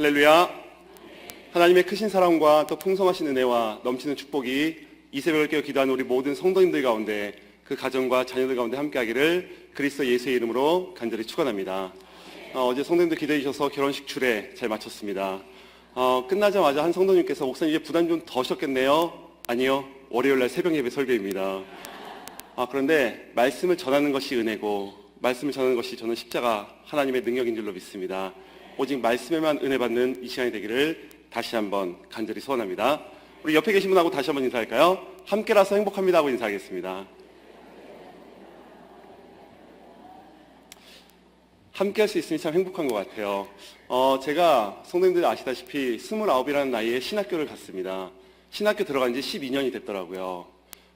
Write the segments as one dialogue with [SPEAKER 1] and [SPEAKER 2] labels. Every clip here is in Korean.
[SPEAKER 1] 할렐루야. 하나님의 크신 사랑과 또 풍성하신 은혜와 넘치는 축복이 이 새벽을 깨어 기도하는 우리 모든 성도님들 가운데 그 가정과 자녀들 가운데 함께하기를 그리스도 예수의 이름으로 간절히 축원합니다. 어, 제 성도님들 기도해 주셔서 결혼식 주례 잘 마쳤습니다. 어, 끝나자마자 한 성도님께서 목사님 이제 부담 좀더 쉬었겠네요. 아니요. 월요일 날 새벽 예배 설교입니다. 아, 그런데 말씀을 전하는 것이 은혜고 말씀을 전하는 것이 저는 십자가 하나님의 능력인 줄로 믿습니다. 오직 말씀에만 은혜 받는 이 시간이 되기를 다시 한번 간절히 소원합니다. 우리 옆에 계신 분하고 다시 한번 인사할까요? 함께라서 행복합니다 하고 인사하겠습니다. 함께 할 수 있으니 참 행복한 것 같아요. 어, 제가 성도님들 아시다시피 29이라는 나이에 신학교를 갔습니다. 신학교 들어간 지 12년이 됐더라고요.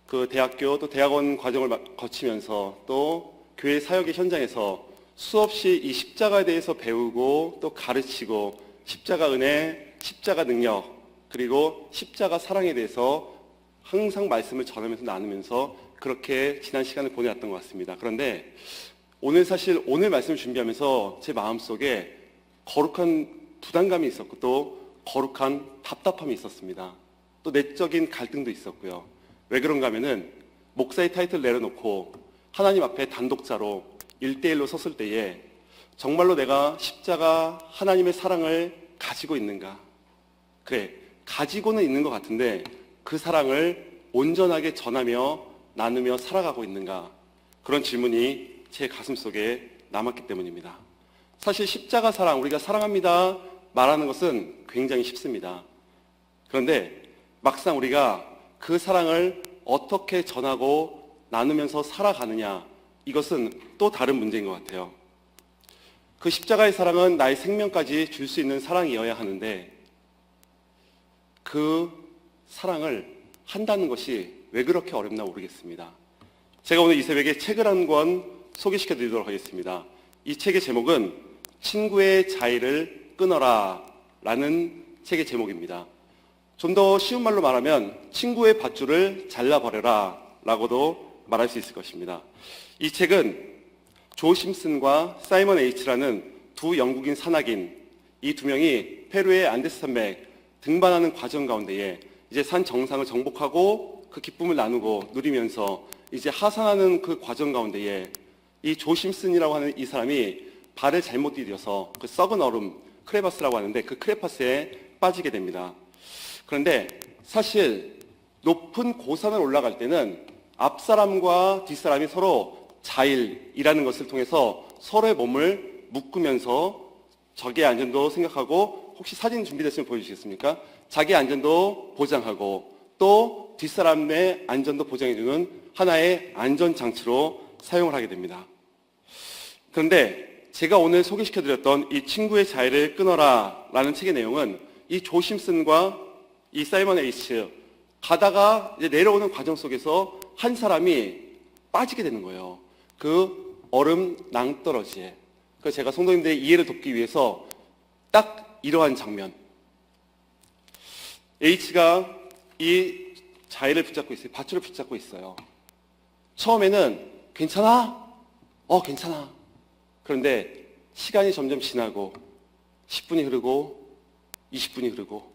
[SPEAKER 1] 그 대학교 또 대학원 과정을 마- 거치면서 또 교회 사역의 현장에서 수없이 이 십자가에 대해서 배우고 또 가르치고 십자가 은혜, 십자가 능력, 그리고 십자가 사랑에 대해서 항상 말씀을 전하면서 나누면서 그렇게 지난 시간을 보내왔던 것 같습니다. 그런데 오늘 사실 오늘 말씀을 준비하면서 제 마음속에 거룩한 부담감이 있었고 또 거룩한 답답함이 있었습니다. 또 내적인 갈등도 있었고요. 왜 그런가 하면은 목사의 타이틀 내려놓고 하나님 앞에 단독자로 일대일로 섰을 때에 정말로 내가 십자가 하나님의 사랑을 가지고 있는가? 그래, 가지고는 있는 것 같은데 그 사랑을 온전하게 전하며 나누며 살아가고 있는가? 그런 질문이 제 가슴 속에 남았기 때문입니다. 사실 십자가 사랑, 우리가 사랑합니다 말하는 것은 굉장히 쉽습니다. 그런데 막상 우리가 그 사랑을 어떻게 전하고 나누면서 살아가느냐, 이것은 또 다른 문제인 것 같아요. 그 십자가의 사랑은 나의 생명까지 줄 수 있는 사랑이어야 하는데, 그 사랑을 한다는 것이 왜 그렇게 어렵나 모르겠습니다. 제가 오늘 이 새벽에 책을 한 권 소개시켜 드리도록 하겠습니다. 이 책의 제목은 친구의 자의를 끊어라 라는 책의 제목입니다. 좀 더 쉬운 말로 말하면 친구의 밧줄을 잘라버려라 라고도 말할 수 있을 것입니다. 이 책은 조 심슨과 사이먼 H라는 두 영국인 산악인 이 두 명이 페루의 안데스 산맥 등반하는 과정 가운데에 이제 산 정상을 정복하고 그 기쁨을 나누고 누리면서 이제 하산하는 그 과정 가운데에 이 조 심슨이라고 하는 이 사람이 발을 잘못 디뎌서 그 썩은 얼음 크레바스라고 하는데 그 크레파스에 빠지게 됩니다. 그런데 사실 높은 고산을 올라갈 때는 앞사람과 뒷사람이 서로 자일이라는 것을 통해서 서로의 몸을 묶으면서 적의 안전도 생각하고 혹시 사진 준비됐으면 보여주시겠습니까? 자기 안전도 보장하고 또 뒷사람의 안전도 보장해주는 하나의 안전장치로 사용을 하게 됩니다. 그런데 제가 오늘 소개시켜드렸던 이 친구의 자유를 끊어라 라는 책의 내용은 이 조심슨과 이 사이먼 에이츠 가다가 내려오는 과정 속에서 한 사람이 빠지게 되는 거예요. 그 얼음 낭떠러지에. 그래서 제가 성도님들의 이해를 돕기 위해서 딱 이러한 장면. H가 이 자의를 붙잡고 있어요. 밧줄을 붙잡고 있어요. 처음에는 괜찮아? 어, 괜찮아. 그런데 시간이 점점 지나고 10분이 흐르고 20분이 흐르고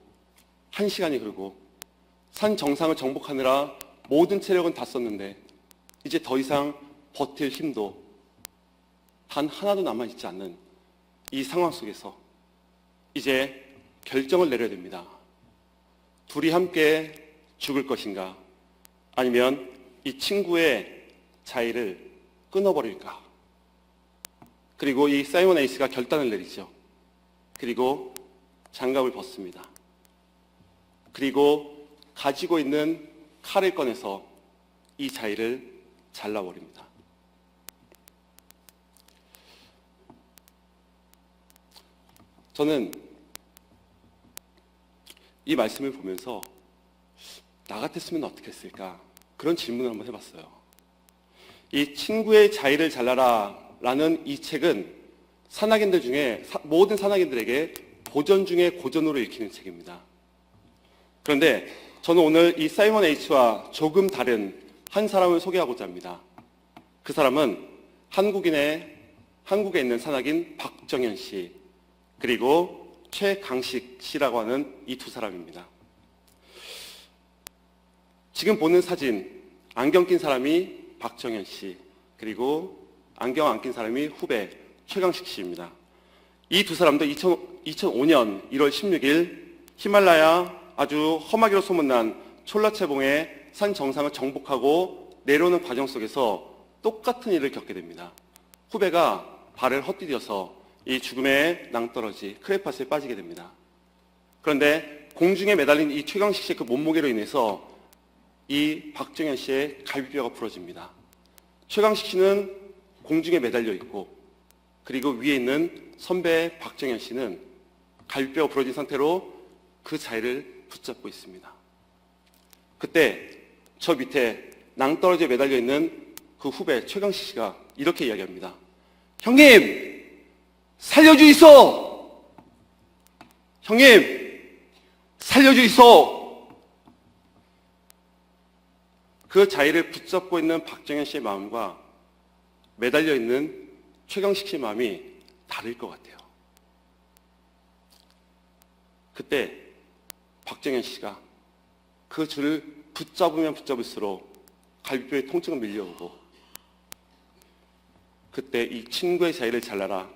[SPEAKER 1] 1시간이 흐르고 산 정상을 정복하느라 모든 체력은 다 썼는데 이제 더 이상 버틸 힘도 단 하나도 남아있지 않는 이 상황 속에서 이제 결정을 내려야 됩니다. 둘이 함께 죽을 것인가? 아니면 이 친구의 자의를 끊어버릴까? 그리고 이 사이먼 에이스가 결단을 내리죠. 그리고 장갑을 벗습니다. 그리고 가지고 있는 칼을 꺼내서 이 자의를 잘라버립니다. 저는 이 말씀을 보면서 나 같았으면 어떻게 했을까? 그런 질문을 한번 해봤어요. 이 친구의 자의를 잘라라 라는 이 책은 산악인들 중에 사- 모든 산악인들에게 고전 중에 고전으로 읽히는 책입니다. 그런데 저는 오늘 이 사이먼 H와 조금 다른 한 사람을 소개하고자 합니다. 그 사람은 한국인의 한국에 있는 산악인 박정현 씨 그리고 최강식 씨라고 하는 이 두 사람입니다. 지금 보는 사진 안경 낀 사람이 박정현 씨 그리고 안경 안 낀 사람이 후배 최강식 씨입니다. 이 두 사람도 2005년 1월 16일 히말라야 아주 험하기로 소문난 촐라체봉의 산 정상을 정복하고 내려오는 과정 속에서 똑같은 일을 겪게 됩니다. 후배가 발을 헛디뎌서 이 죽음의 낭떠러지 크레파스에 빠지게 됩니다. 그런데 공중에 매달린 이 최강식 씨의 그 몸무게로 인해서 이 박정현 씨의 갈비뼈가 부러집니다. 최강식 씨는 공중에 매달려 있고 그리고 위에 있는 선배 박정현 씨는 갈비뼈가 부러진 상태로 그 자리를 붙잡고 있습니다. 그때 저 밑에 낭떠러지에 매달려 있는 그 후배 최강식 씨가 이렇게 이야기합니다. 형님! 살려주이소! 형님! 살려주이소! 그 자리를 붙잡고 있는 박정현 씨의 마음과 매달려 있는 최강식 씨의 마음이 다를 것 같아요. 그때 박정현 씨가 그 줄을 붙잡으면 붙잡을수록 갈비뼈에 통증은 밀려오고 그때 이 친구의 자리를 잘라라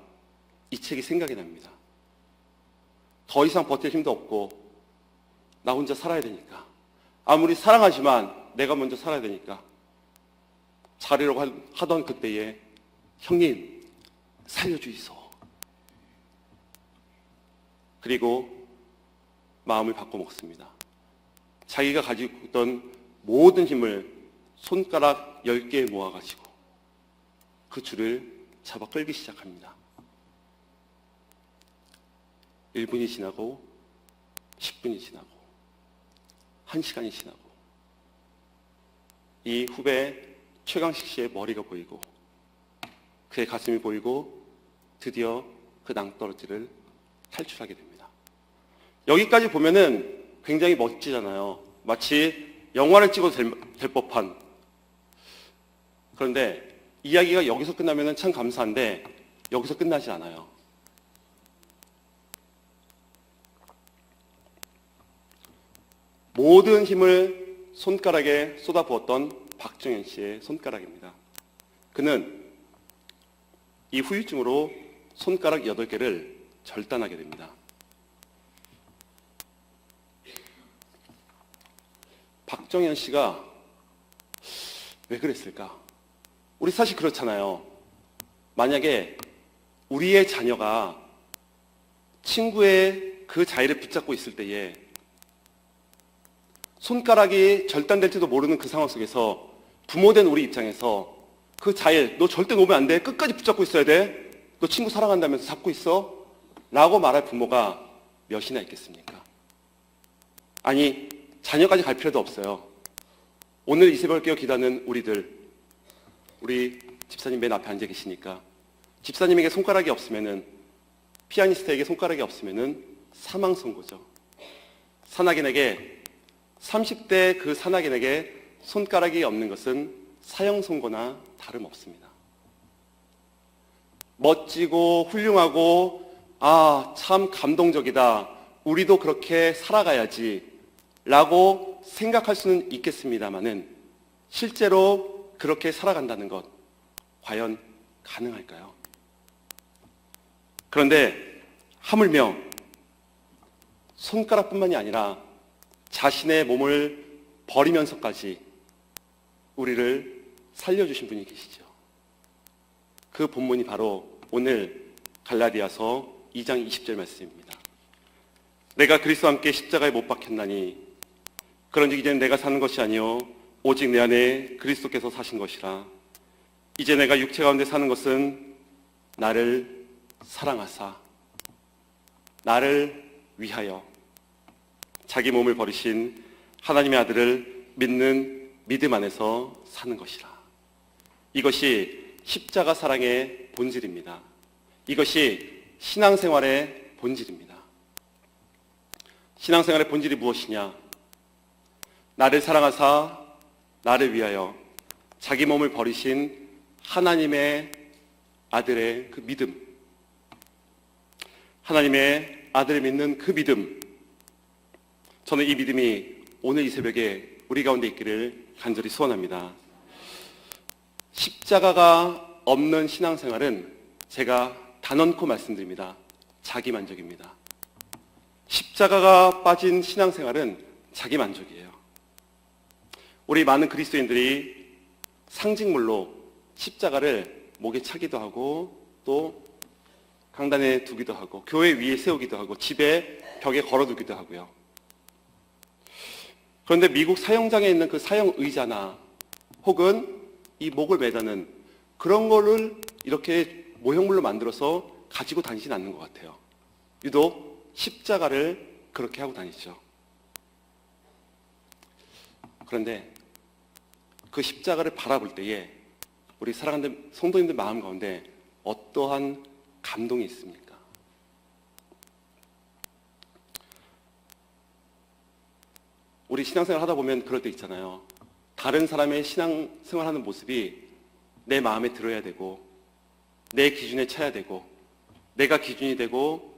[SPEAKER 1] 이 책이 생각이 납니다. 더 이상 버틸 힘도 없고 나 혼자 살아야 되니까 아무리 사랑하지만 내가 먼저 살아야 되니까 하- 하던 그때에 형님 살려주이소 그리고 마음을 바꿔 먹습니다. 자기가 가지고 있던 모든 힘을 손가락 10개 모아가지고 그 줄을 잡아 끌기 시작합니다. 1분이 지나고 10분이 지나고 1시간이 지나고 이 후배 최강식 씨의 머리가 보이고 그의 가슴이 보이고 드디어 그 낭떠러지를 탈출하게 됩니다. 여기까지 보면은 굉장히 멋지잖아요. 마치 영화를 찍어도 될, 될 법한. 그런데 이야기가 여기서 끝나면은 참 감사한데 여기서 끝나지 않아요. 모든 힘을 손가락에 쏟아부었던 박정현 씨의 손가락입니다. 그는 이 후유증으로 손가락 8개를 절단하게 됩니다. 박정현 씨가 왜 그랬을까? 우리 사실 그렇잖아요. 만약에 우리의 자녀가 친구의 그 자리를 붙잡고 있을 때에 손가락이 절단될지도 모르는 그 상황 속에서 부모된 우리 입장에서 그 자일, 너 절대 놓으면 안 돼. 끝까지 붙잡고 있어야 돼. 너 친구 사랑한다면서 잡고 있어. 라고 말할 부모가 몇이나 있겠습니까? 아니, 자녀까지 갈 필요도 없어요. 오늘 이 새벽을 깨어 기다는 우리들, 우리 집사님 맨 앞에 앉아 계시니까 집사님에게 손가락이 없으면은 피아니스트에게 손가락이 없으면은 사망 선고죠. 산악인에게 30대 그 산악인에게 손가락이 없는 것은 사형 선고나 다름없습니다. 멋지고 훌륭하고 아, 참 감동적이다. 우리도 그렇게 살아가야지. 라고 생각할 수는 있겠습니다만은 실제로 그렇게 살아간다는 것 과연 가능할까요? 그런데 하물며 손가락뿐만이 아니라 자신의 몸을 버리면서까지 우리를 살려주신 분이 계시죠. 그 본문이 바로 오늘 갈라디아서 2장 20절 말씀입니다. 내가 그리스도와 함께 십자가에 못 박혔나니 그런즉 이제는 내가 사는 것이 아니요 오직 내 안에 그리스도께서 사신 것이라 이제 내가 육체 가운데 사는 것은 나를 사랑하사 나를 위하여 자기 몸을 버리신 하나님의 아들을 믿는 믿음 안에서 사는 것이라. 이것이 십자가 사랑의 본질입니다. 이것이 신앙생활의 본질입니다. 신앙생활의 본질이 무엇이냐? 나를 사랑하사 나를 위하여 자기 몸을 버리신 하나님의 아들의 그 믿음. 하나님의 아들을 믿는 그 믿음. 저는 이 믿음이 오늘 이 새벽에 우리 가운데 있기를 간절히 소원합니다. 십자가가 없는 신앙생활은 제가 단언코 말씀드립니다. 자기만족입니다. 십자가가 빠진 신앙생활은 자기만족이에요. 우리 많은 그리스도인들이 상징물로 십자가를 목에 차기도 하고 또 강단에 두기도 하고 교회 위에 세우기도 하고 집에 벽에 걸어두기도 하고요. 그런데 미국 사형장에 있는 그 사형 의자나 혹은 이 목을 매다는 그런 거를 이렇게 모형물로 만들어서 가지고 다니진 않는 것 같아요. 유독 십자가를 그렇게 하고 다니죠. 그런데 그 십자가를 바라볼 때에 우리 사랑하는 성도님들 마음 가운데 어떠한 감동이 있습니까? 우리 신앙생활 하다 보면 그럴 때 있잖아요. 다른 사람의 신앙생활 하는 모습이 내 마음에 들어야 되고, 내 기준에 차야 되고, 내가 기준이 되고,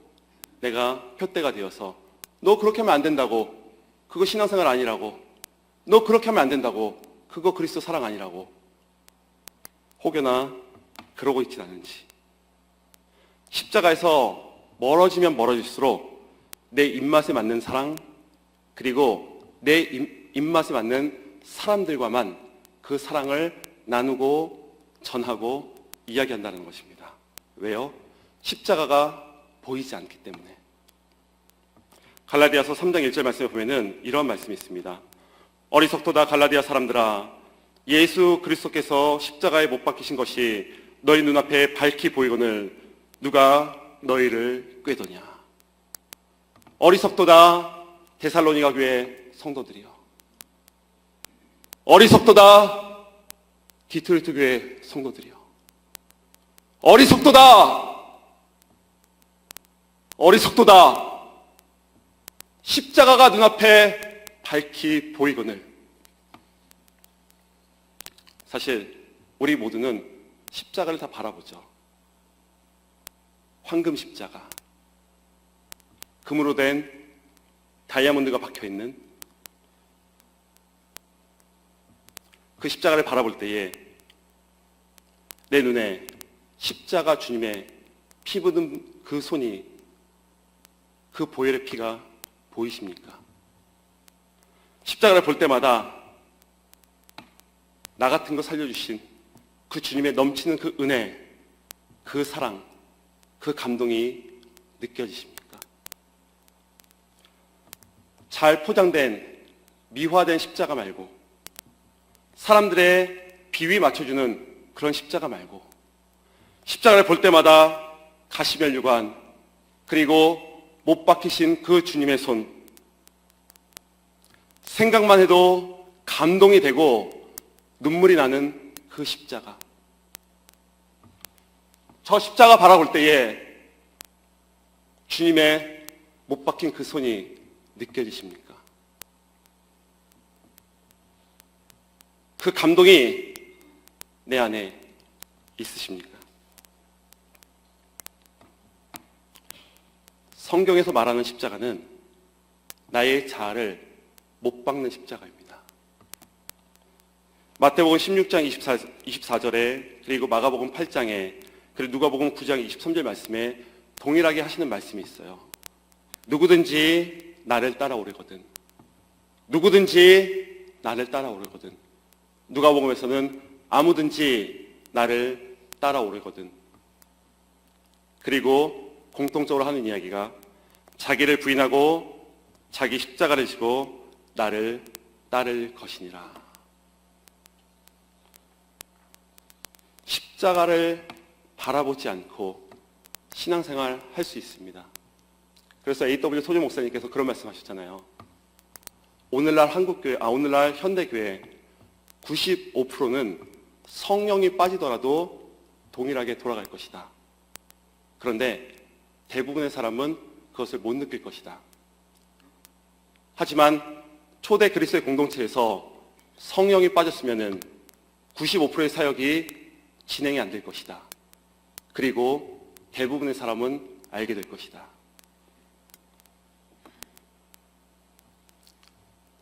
[SPEAKER 1] 내가 표대가 되어서, 너 그렇게 하면 안 된다고, 그거 신앙생활 아니라고, 너 그렇게 하면 안 된다고, 그거 그리스도 사랑 아니라고, 혹여나 그러고 있진 않은지. 십자가에서 멀어지면 멀어질수록 내 입맛에 맞는 사랑, 그리고 내 입- 입맛에 맞는 사람들과만 그 사랑을 나누고 전하고 이야기한다는 것입니다. 왜요? 십자가가 보이지 않기 때문에. 갈라디아서 3장 1절 말씀에 보면은 이런 말씀이 있습니다. 어리석도다 갈라디아 사람들아 예수 그리스도께서 십자가에 못 박히신 것이 너희 눈앞에 밝히 보이거늘 누가 너희를 꾀더냐 어리석도다 데살로니가 교회 성도들이여 어리석도다. 디트로이트 교회 성도들이여 어리석도다. 어리석도다. 십자가가 눈앞에 밝히 보이거늘. 사실 우리 모두는 십자가를 다 바라보죠. 황금 십자가. 금으로 된 다이아몬드가 박혀 있는 그 십자가를 바라볼 때에 내 눈에 십자가 주님의 피 묻은 그 손이 그 보혈의 피가 보이십니까? 십자가를 볼 때마다 나 같은 거 살려주신 그 주님의 넘치는 그 은혜, 그 사랑, 그 감동이 느껴지십니까? 잘 포장된 미화된 십자가 말고 사람들의 비위 맞춰주는 그런 십자가 말고 십자가를 볼 때마다 가시면류관 그리고 못 박히신 그 주님의 손 생각만 해도 감동이 되고 눈물이 나는 그 십자가. 저 십자가 바라볼 때에 주님의 못 박힌 그 손이 느껴지십니까? 그 감동이 내 안에 있으십니까? 성경에서 말하는 십자가는 나의 자아를 못 박는 십자가입니다. 마태복음 16장 24, 24절에 그리고 마가복음 8장에 그리고 누가복음 9장 23절 말씀에 동일하게 하시는 말씀이 있어요. 누구든지 나를 따라오려거든. 누구든지 나를 따라오려거든. 누가복음에서는 아무든지 나를 따라오려거든. 그리고 공통적으로 하는 이야기가 자기를 부인하고 자기 십자가를 지고 나를 따를 것이니라. 십자가를 바라보지 않고 신앙생활 할 수 있습니다. 그래서 AW 소재 목사님께서 그런 말씀 하셨잖아요. 오늘날 한국교회, 아, 오늘날 현대교회 95%는 성령이 빠지더라도 동일하게 돌아갈 것이다. 그런데 대부분의 사람은 그것을 못 느낄 것이다. 하지만 초대 그리스도의 공동체에서 성령이 빠졌으면은 95%의 사역이 진행이 안 될 것이다. 그리고 대부분의 사람은 알게 될 것이다.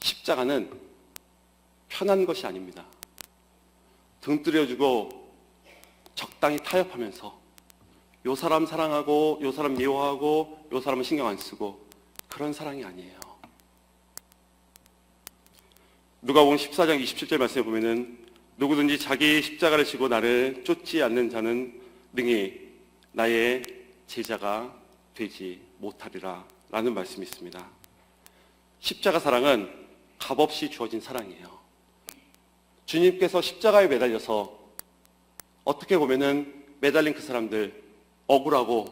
[SPEAKER 1] 십자가는 편한 것이 아닙니다. 등 들여주고 적당히 타협하면서 요 사람 사랑하고 요 사람 미워하고 요 사람은 신경 안 쓰고 그런 사랑이 아니에요. 누가복음 14장 27절 말씀에 보면은 누구든지 자기 십자가를 지고 나를 쫓지 않는 자는 능히 나의 제자가 되지 못하리라 라는 말씀이 있습니다. 십자가 사랑은 값없이 주어진 사랑이에요. 주님께서 십자가에 매달려서 어떻게 보면은 매달린 그 사람들 억울하고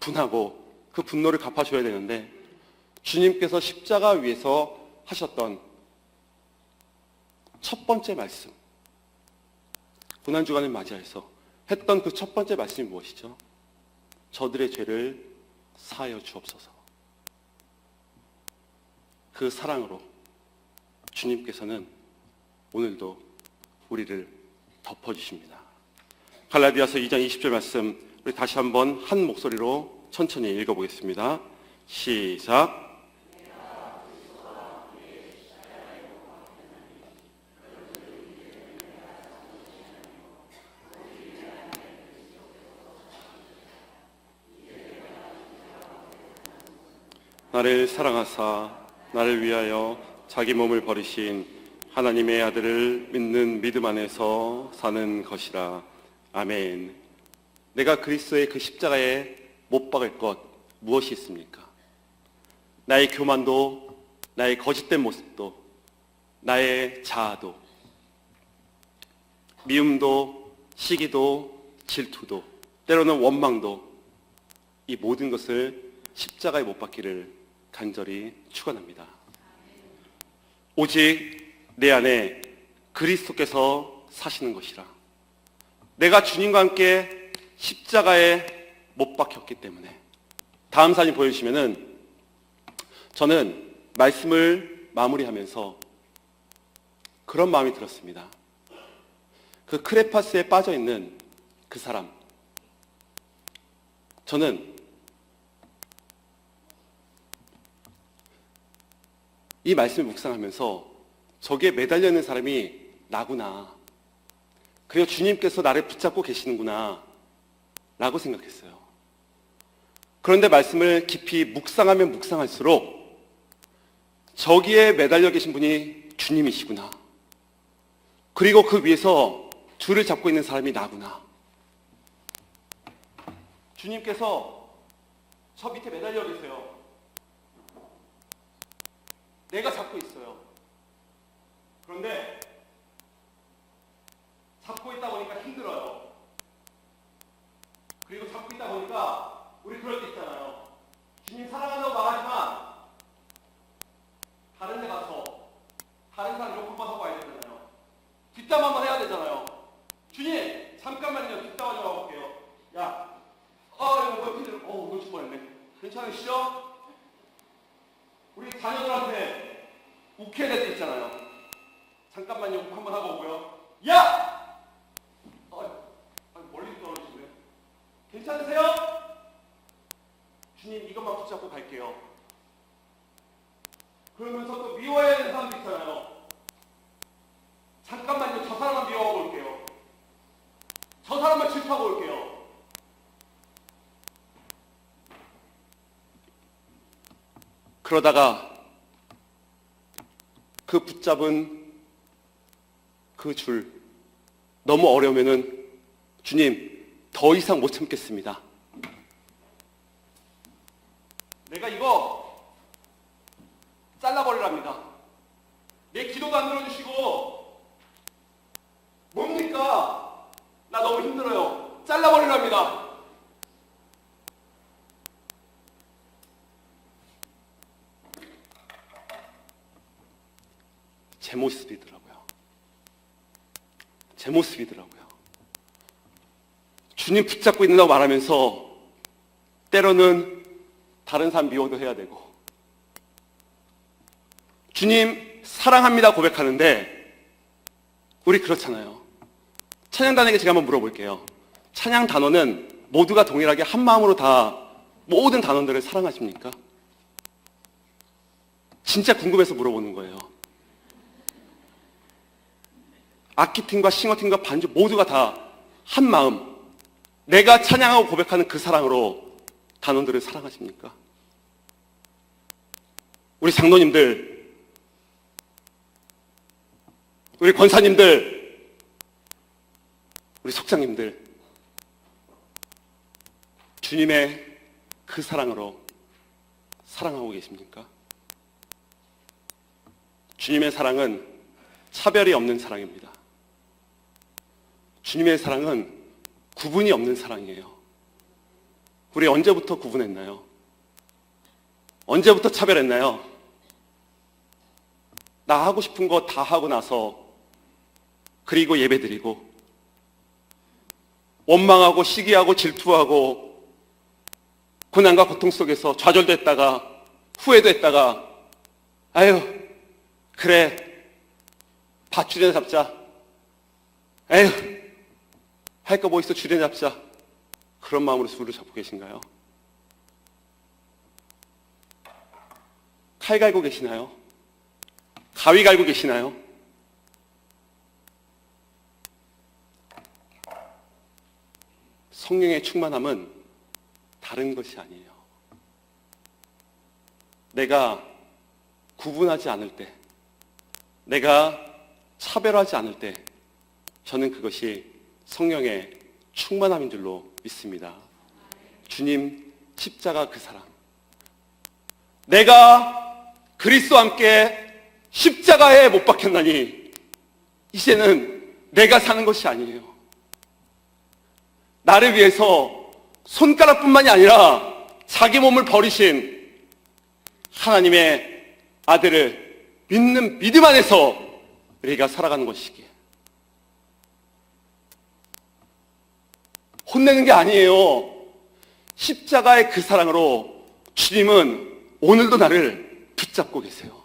[SPEAKER 1] 분하고 그 분노를 갚아줘야 되는데 주님께서 십자가 위에서 하셨던 첫 번째 말씀 고난주간을 맞이해서 했던 그 첫 번째 말씀이 무엇이죠? 저들의 죄를 사하여 주옵소서. 그 사랑으로 주님께서는 오늘도 우리를 덮어주십니다. 갈라디아서 2장 20절 말씀 우리 다시 한번 한 목소리로 천천히 읽어보겠습니다. 시작. 나를 사랑하사 나를 위하여 자기 몸을 버리신 하나님의 아들을 믿는 믿음 안에서 사는 것이라. 아멘. 내가 그리스도의 그 십자가에 못 박을 것 무엇이 있습니까? 나의 교만도, 나의 거짓된 모습도, 나의 자아도, 미움도, 시기도, 질투도, 때로는 원망도, 이 모든 것을 십자가에 못 박기를 간절히 축원합니다. 오직 내 안에 그리스도께서 사시는 것이라. 내가 주님과 함께 십자가에 못 박혔기 때문에 다음 사진 보여주시면은 저는 말씀을 마무리하면서 그런 마음이 들었습니다. 그 크레파스에 빠져 있는 그 사람. 저는 이 말씀을 묵상하면서 저기에 매달려 있는 사람이 나구나. 그리고 주님께서 나를 붙잡고 계시는구나. 라고 생각했어요. 그런데 말씀을 깊이 묵상하면 묵상할수록 저기에 매달려 계신 분이 주님이시구나. 그리고 그 위에서 줄을 잡고 있는 사람이 나구나. 주님께서 저 밑에 매달려 계세요. 내가 잡고 있어요. 그런데 잡고 있다 보니까 힘들어요. 그리고 잡고 있다 보니까 우리 그럴 때 있잖아요. 주님 사랑한다고 말하지만 다른 데 가서 다른 사람 욕 한번 하고 와야 되잖아요. 뒷담 한번 해야 되잖아요. 주님 잠깐만요. 뒷담화 좀 하고 올게요. 야, 아 이거 뭐 힘들어. 어, 놓칠 뻔했네. 괜찮으시죠? 우리 자녀들한테 욱해야 될때 있잖아요. 잠깐만요. 욱 한번 하고 오고요. 야! 아, 아, 멀리 떨어지시네. 괜찮으세요? 주님 이것만 붙잡고 갈게요. 그러면서 또 미워해야 되는 사람도 있잖아요. 잠깐만요. 저 사람만 미워하고 올게요. 저 사람만 질투하고 올게요. 그러다가 그 붙잡은 그 줄 너무 어려우면은 주님 더 이상 못 참겠습니다. 내가 이거 잘라버리랍니다. 내 기도도 안 들어주시고 뭡니까? 나 너무 힘들어요. 잘라버리랍니다. 제 모습이더라고요. 제 모습이더라고요. 주님 붙잡고 있는다고 말하면서 때로는 다른 사람 미워도 해야 되고 주님 사랑합니다 고백하는데 우리 그렇잖아요. 찬양단에게 제가 한번 물어볼게요. 찬양 단원은 모두가 동일하게 한 마음으로 다 모든 단원들을 사랑하십니까? 진짜 궁금해서 물어보는 거예요. 악기팀과 싱어팀과 반주 모두가 다 한 마음, 내가 찬양하고 고백하는 그 사랑으로 단원들을 사랑하십니까? 우리 장로님들, 우리 권사님들, 우리 속장님들, 주님의 그 사랑으로 사랑하고 계십니까? 주님의 사랑은 차별이 없는 사랑입니다. 주님의 사랑은 구분이 없는 사랑이에요. 우리 언제부터 구분했나요? 언제부터 차별했나요? 나 하고 싶은 거 다 하고 나서 그리고 예배 드리고 원망하고 시기하고 질투하고 고난과 고통 속에서 좌절됐다가 후회됐다가 아유 그래 밭주례 잡자 에휴 할 거 뭐 있어 주례 잡자 그런 마음으로 술을 잡고 계신가요? 칼 갈고 계시나요? 가위 갈고 계시나요? 성령의 충만함은 다른 것이 아니에요. 내가 구분하지 않을 때, 내가 차별하지 않을 때, 저는 그것이 성령의 충만함인 줄로 믿습니다. 주님 십자가 그 사랑. 내가 그리스도와 함께 십자가에 못 박혔나니 이제는 내가 사는 것이 아니에요. 나를 위해서 손가락뿐만이 아니라 자기 몸을 버리신 하나님의 아들을 믿는 믿음 안에서 우리가 살아가는 것이기에 혼내는 게 아니에요. 십자가의 그 사랑으로 주님은 오늘도 나를 붙잡고 계세요.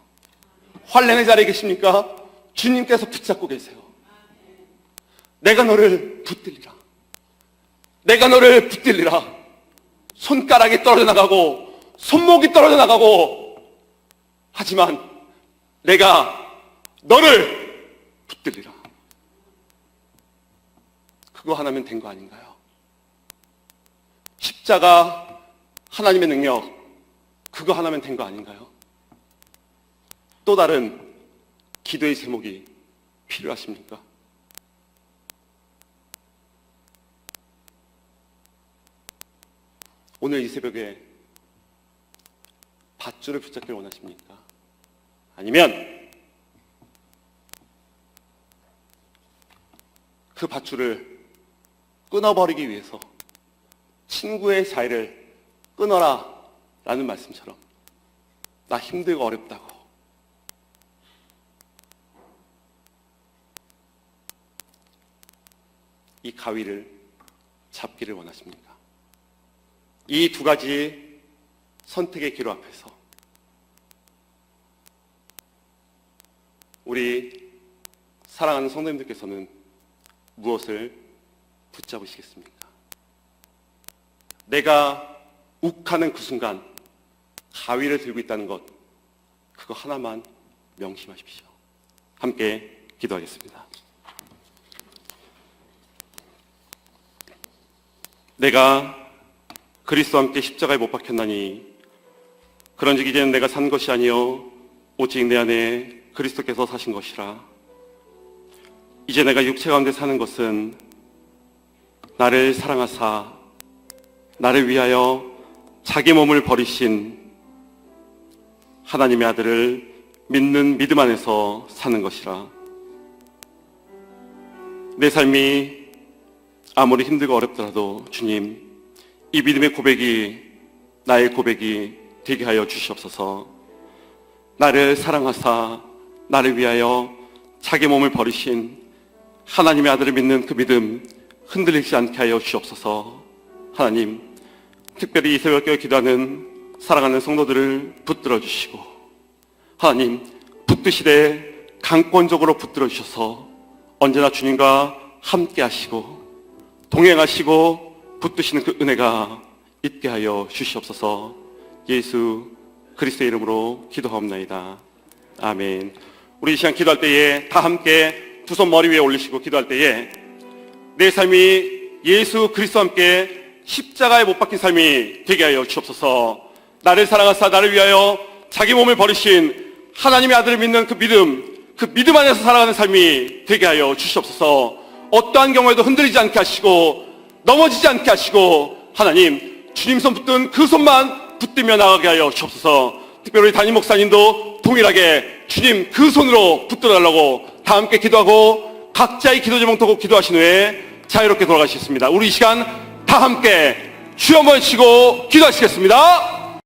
[SPEAKER 1] 환len의 자리에 계십니까? 주님께서 붙잡고 계세요. 내가 너를 붙들리라. 내가 너를 붙들리라. 손가락이 떨어져 나가고 손목이 떨어져 나가고 하지만 내가 너를 붙들리라. 그거 하나면 된 거 아닌가요? 십자가 하나님의 능력 그거 하나면 된 거 아닌가요? 또 다른 기도의 제목이 필요하십니까? 오늘 이 새벽에 밧줄을 붙잡기를 원하십니까? 아니면 그 밧줄을 끊어버리기 위해서 친구의 자리를 끊어라 라는 말씀처럼 나 힘들고 어렵다고 이 가위를 잡기를 원하십니까? 이 두 가지 선택의 기로 앞에서 우리 사랑하는 성도님들께서는 무엇을 붙잡으시겠습니까? 내가 욱하는 그 순간 가위를 들고 있다는 것 그거 하나만 명심하십시오. 함께 기도하겠습니다. 내가 그리스도와 함께 십자가에 못 박혔나니 그런즉 이제는 내가 산 것이 아니요 오직 내 안에 그리스도께서 사신 것이라 이제 내가 육체 가운데 사는 것은 나를 사랑하사 나를 위하여 자기 몸을 버리신 하나님의 아들을 믿는 믿음 안에서 사는 것이라. 내 삶이 아무리 힘들고 어렵더라도 주님 이 믿음의 고백이 나의 고백이 되게 하여 주시옵소서. 나를 사랑하사 나를 위하여 자기 몸을 버리신 하나님의 아들을 믿는 그 믿음 흔들리지 않게 하여 주시옵소서. 하나님 특별히 이 새벽에 기도하는 사랑하는 성도들을 붙들어 주시고 하나님 붙드시되 강권적으로 붙들어 주셔서 언제나 주님과 함께 하시고 동행하시고 붙드시는 그 은혜가 있게 하여 주시옵소서 예수 그리스도의 이름으로 기도하옵나이다. 아멘. 우리 이 시간 기도할 때에 다 함께 두 손 머리 위에 올리시고 기도할 때에 내 삶이 예수 그리스도와 함께 십자가에 못 박힌 삶이 되게 하여 주옵소서. 나를 사랑하사 나를 위하여 자기 몸을 버리신 하나님의 아들을 믿는 그 믿음, 그 믿음 안에서 살아가는 삶이 되게 하여 주시옵소서. 어떠한 경우에도 흔들리지 않게 하시고 넘어지지 않게 하시고 하나님 주님 손 붙든 그 손만 붙들며 나가게 하여 주옵소서. 특별히 담임 목사님도 동일하게 주님 그 손으로 붙들어 달라고 다 함께 기도하고 각자의 기도 제목 듣고 기도하신 후에 자유롭게 돌아가시겠습니다. 우리 이 시간 다 함께 주여 한번 치고 기도하시겠습니다.